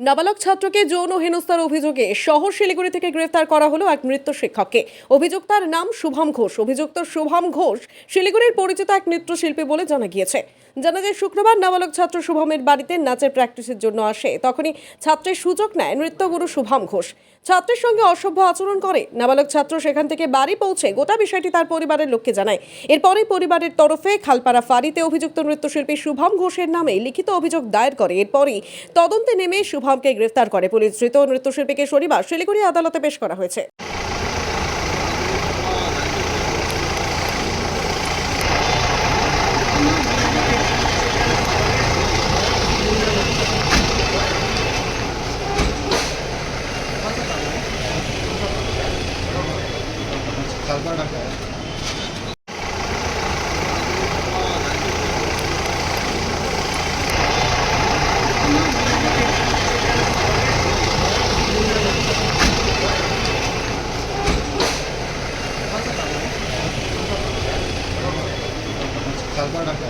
নাবালক ছাত্রকে যৌন হেনস্থার অভিযোগে শহর শিলিগুড়ি থেকে গ্রেফতার করা হলো এক নৃত্য শিক্ষককে। অভিযুক্তার নাম শুভম ঘোষ। অভিযুক্ত শুভম ঘোষ শিলিগুড়ির পরিচিত এক নৃত্যশিল্পী বলে জানা গিয়েছে। জানা যায়, শুক্রবার নাবালক ছাত্র শুভমের বাড়িতে নাচের প্র্যাকটিসের জন্য আসে। তখনই ছাত্রের সুযোগ নেয় নৃত্যগুরু শুভম ঘোষ। ছাত্রের সঙ্গে অসভ্য আচরণ করে নাবালক ছাত্র সেখান থেকে বাড়ি পৌঁছে গোটা বিষয়টি তার পরিবারের লোককে জানায়। এরপরে পরিবারের তরফে খালপাড়া ফাঁড়িতে অভিযুক্ত নৃত্যশিল্পী শুভম ঘোষের নামে লিখিত অভিযোগ দায়ের করে। এরপরই তদন্তে নেমে শুভমকে গ্রেফতার করে পুলিশ। ধৃত নৃত্যশিল্পীকে শনিবার শিলিগুড়ি আদালতে পেশ করা হয়েছে। খালপাড় ডাকা